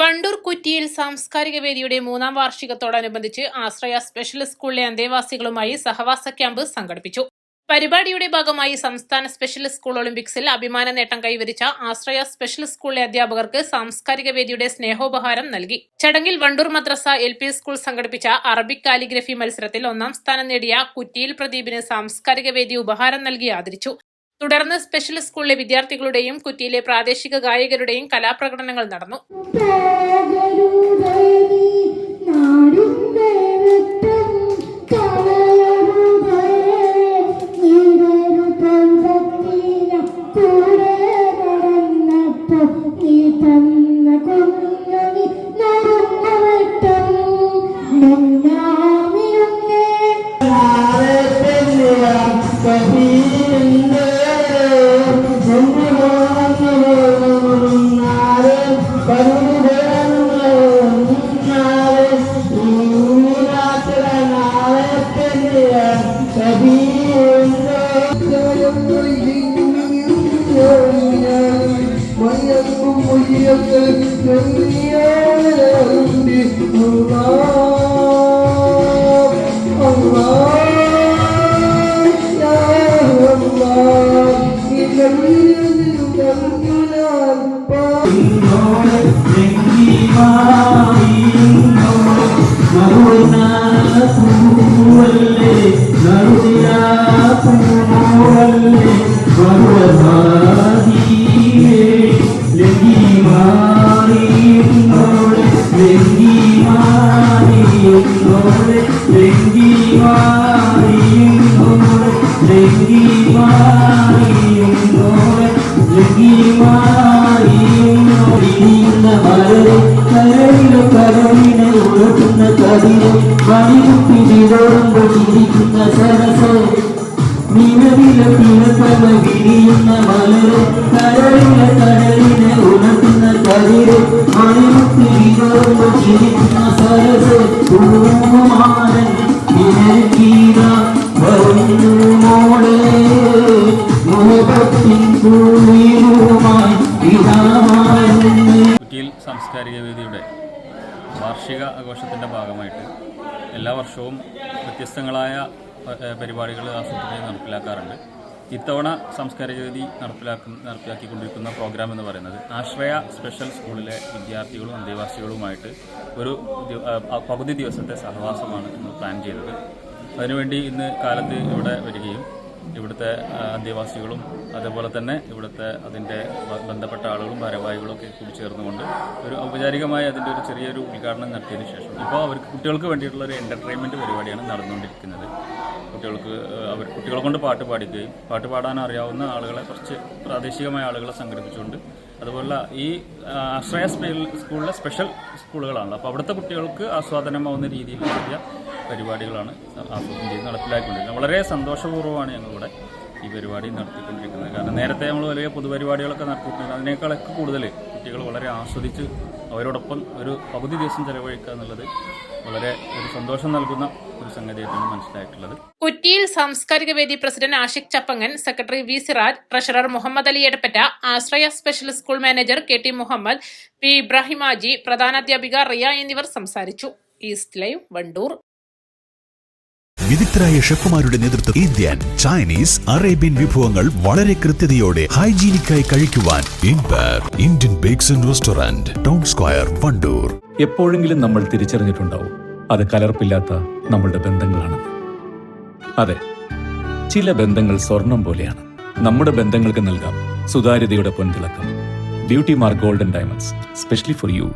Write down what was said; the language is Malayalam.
Wandoor കുറ്റിയിൽ സാംസ്കാരിക വേദിയുടെ മൂന്നാം വാർഷികത്തോടനുബന്ധിച്ച് ആശ്രയ സ്പെഷ്യൽ സ്കൂളിലെ അന്തേവാസികളുമായി സഹവാസ ക്യാമ്പ് സംഘടിപ്പിച്ചു. പരിപാടിയുടെ ഭാഗമായി സംസ്ഥാന സ്പെഷ്യൽ സ്കൂൾ ഒളിമ്പിക്സിൽ അഭിമാന നേട്ടം കൈവരിച്ച ആശ്രയ സ്പെഷ്യൽ സ്കൂളിലെ അധ്യാപകർക്ക് സാംസ്കാരിക വേദിയുടെ സ്നേഹോപഹാരം നൽകി. ചടങ്ങിൽ വണ്ടൂർ മദ്രസ എൽ പി സ്കൂൾ സംഘടിപ്പിച്ച അറബിക് കാലിഗ്രഫി മത്സരത്തിൽ ഒന്നാം സ്ഥാനം നേടിയ കുറ്റിയിൽ പ്രദീപിന് സാംസ്കാരിക വേദി ഉപഹാരം നൽകി ആദരിച്ചു. തുടർന്ന് സ്പെഷ്യൽ സ്കൂളിലെ വിദ്യാർത്ഥികളുടെയും കുറ്റിയിലെ പ്രാദേശിക ഗായകരുടെയും കലാപ്രകടനങ്ങൾ നടന്നു. രക്തം وإياكم وإياك من يهدي الله الله لا الله إن الذين يدلون عن بعض മണികുപ്പിടിതോടുമ്പോൾ സരസ്. നിലവിലെ തിളപ്പമ വിരിയുന്ന മലര് കരളിലെ കടലിനെ ഉണർത്തുന്ന കതിര്. മണികുപ്പിടിതോടുമ്പോൾ ചിരിക്കുന്ന സരസ് പൂമാരൻ വിനർഗീത വരുന്നു മോളെ മോഹത്തിൻ കുളിരുമായി കുറ്റിയിൽ സാംസ്കാരിക വേദിയുടെ വാർഷിക ആഘോഷത്തിന്റെ ഭാഗമായിട്ട് എല്ലാ വർഷവും വ്യത്യസ്തങ്ങളായ പരിപാടികൾ ആസൂത്രണം നടപ്പിലാക്കാറുണ്ട്. ഇത്തവണ സാംസ്കാരിക വേദി നടപ്പിലാക്കുന്ന നടപ്പിലാക്കിക്കൊണ്ടിരിക്കുന്ന പ്രോഗ്രാം എന്ന് പറയുന്നത് ആശ്രയ സ്പെഷ്യൽ സ്കൂളിലെ വിദ്യാർത്ഥികളും അന്തേവാസികളുമായിട്ട് ഒരു പകുതി ദിവസത്തെ സഹവാസമാണ് നമ്മൾ പ്ലാൻ ചെയ്തത്. അതിനുവേണ്ടി ഇന്ന് കാലത്ത് ഇവിടെ വരികയും ഇവിടുത്തെ ആദിവാസികളും അതേപോലെ തന്നെ ഇവിടുത്തെ അതിന്റെ ബന്ധപ്പെട്ട ആളുകളും ഭാരവാഹികളും ഒക്കെ കൂടി ചേർന്നുകൊണ്ട് ഒരു ഔപചാരികമായി അതിന്റെ ഒരു ചെറിയൊരു ഉദ്ഘാടനം നടത്തിയതിന് ശേഷം. ഇപ്പോൾ അവർക്ക് കുട്ടികൾക്ക് വേണ്ടിയിട്ടുള്ള ഒരു എന്റർടൈൻമെന്റ് പരിപാടിയാണ് നടന്നുകൊണ്ടിരിക്കുന്നത്. കുട്ടികൾക്ക് അവർ കുട്ടികളെ കൊണ്ട് പാട്ട് പാടിക്കുകയും പാട്ട് പാടാൻ അറിയാവുന്ന ആളുകളെ കുറച്ച് പ്രാദേശികമായ ആളുകളെ സംഘടിപ്പിച്ചുകൊണ്ട് അതുപോലെ ഈ ആശ്രയ സ്കൂളിലെ സ്പെഷ്യൽ സ്കൂളുകളാണ് അപ്പോൾ അവിടുത്തെ കുട്ടികൾക്ക് ആസ്വാദനമാവുന്ന രീതിയിൽ ചെറിയ പരിപാടികളാണ് ചെയ്ത് നടപ്പിലാക്കിക്കൊണ്ടിരിക്കുന്നത്. വളരെ സന്തോഷപൂർവമാണ് ഞങ്ങളിവിടെ ഈ പരിപാടി നടത്തിക്കൊണ്ടിരിക്കുന്നത്. കാരണം നേരത്തെ നമ്മൾ വലിയ പൊതുപരിപാടികളൊക്കെ നടത്തിയിട്ടുണ്ട്. അതിനേക്കാളൊക്കെ കൂടുതൽ കുട്ടികൾ വളരെ ആസ്വദിച്ച് അവരോടൊപ്പം ഒരു പകുതി ദിവസം ചെലവഴിക്കുക എന്നുള്ളത് വളരെ ഒരു സന്തോഷം നൽകുന്ന ഒരു സംഗതിയായിട്ടാണ് മനസ്സിലായിട്ടുള്ളത്. കുറ്റിയിൽ സാംസ്കാരിക വേദി president Ashiq Chappangan secretary V Siraj treasurer Muhammad Ali Edappatta Ashraya special school manager K T Muhammad P Ibrahim ആജി പ്രധാനാധ്യാപിക റിയ എന്നിവർ സംസാരിച്ചു. East live Wandoor. വിദഗ്ധരായ ഷെഫുമാരുടെ നേതൃത്വം ഇന്ത്യൻ ചൈനീസ് അറേബ്യൻ വിഭവങ്ങൾ വളരെ കൃത്യതയോടെ ഹൈജീനിക്കായി കഴിക്കുവാൻ Indian bakes and restaurant town square Wandoor. എപ്പോഴെങ്കിലും നമ്മൾ തിരിച്ചറിഞ്ഞിട്ടുണ്ടാവും. അത് കലർപ്പില്ലാത്ത നമ്മളുടെ ബന്ധങ്ങളാണെന്ന് അതെ ചില ബന്ധങ്ങൾ സ്വർണം പോലെയാണ്. നമ്മുടെ ബന്ധങ്ങൾക്ക് നൽകാം സുതാര്യതയുടെ പൊൻതിളക്കം. Beauty mark golden diamonds specially for you.